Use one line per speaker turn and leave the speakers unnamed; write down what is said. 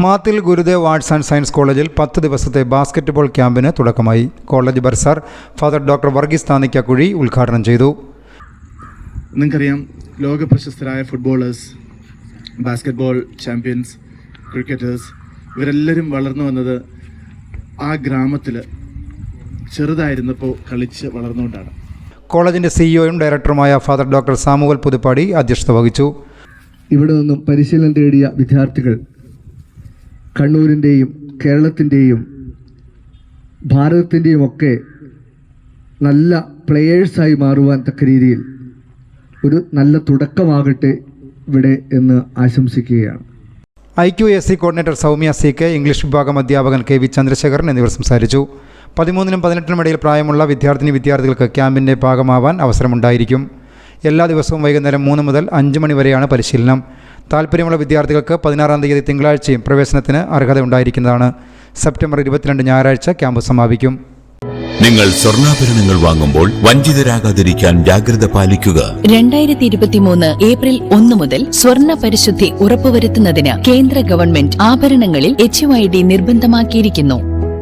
മാത്തിൽ Gurudev arts and science കോളേജിൽ പത്ത് ദിവസത്തെ ബാസ്ക്കറ്റ്ബോൾ ക്യാമ്പിന് തുടക്കമായി. College bursar father doctor Varghese Thannikkakuzhi ഉദ്ഘാടനം ചെയ്തു.
നിങ്ങൾക്കറിയാം ലോക പ്രശസ്തരായ ഫുട്ബോളേഴ്സ് ബാസ്കറ്റ്ബോൾ ചാമ്പ്യൻസ് ക്രിക്കറ്റേഴ്സ് ഇവരെല്ലാവരും വളർന്നു വന്നത് ആ ഗ്രാമത്തിൽ ചെറുതായിരുന്നപ്പോൾ കളിച്ച് വളർന്നുകൊണ്ടാണ്.
കോളേജിന്റെ സിഇഒയും ഡയറക്ടറുമായ ഫാദർ ഡോക്ടർ സാമുവൽ പുതുപ്പാടി അധ്യക്ഷത വഹിച്ചു.
ഇവിടെ നിന്നും പരിശീലനം തേടിയ വിദ്യാർത്ഥികൾ കണ്ണൂരിന്റെയും കേരളത്തിന്റെയും ഭാരതത്തിന്റെയും ഒക്കെ നല്ല പ്ലെയേഴ്സായി മാറുവാൻ തക്ക രീതിയിൽ ഒരു നല്ല തുടക്കമാകട്ടെ ഇവിടെ എന്ന് ആശംസിക്കുകയാണ്.
I Q S C coordinator Soumya C K English വിഭാഗം അധ്യാപകൻ കെ വി ചന്ദ്രശേഖരൻ എന്നിവർ സംസാരിച്ചു. പതിമൂന്നിനും പതിനെട്ടിനും ഇടയിൽ പ്രായമുള്ള വിദ്യാർത്ഥിനി വിദ്യാർത്ഥികൾക്ക് ക്യാമ്പിന്റെ ഭാഗമാവാൻ അവസരമുണ്ടായിരിക്കും. എല്ലാ ദിവസവും വൈകുന്നേരം മൂന്ന് മുതൽ അഞ്ച് മണി വരെയാണ് പരിശീലനം. താല്പര്യമുള്ള വിദ്യാർത്ഥികൾക്ക് പതിനാറാം തീയതി തിങ്കളാഴ്ചയും പ്രവേശനത്തിന് അർഹത ഉണ്ടായിരിക്കുന്നതാണ് സെപ്റ്റംബർ ഇരുപത്തിരണ്ട് ഞായറാഴ്ച ക്യാമ്പ് സമാപിക്കും.
നിങ്ങൾ സ്വർണാഭരണങ്ങൾ വാങ്ങുമ്പോൾ വഞ്ചിതരാകാതിരിക്കാൻ ജാഗ്രത പാലിക്കുക.
രണ്ടായിരത്തി ഇരുപത്തിമൂന്ന് ഏപ്രിൽ ഒന്ന് മുതൽ സ്വർണ പരിശുദ്ധി ഉറപ്പുവരുത്തുന്നതിന് കേന്ദ്ര ഗവൺമെന്റ് ആഭരണങ്ങളിൽ എച്ച് നിർബന്ധമാക്കിയിരിക്കുന്നു.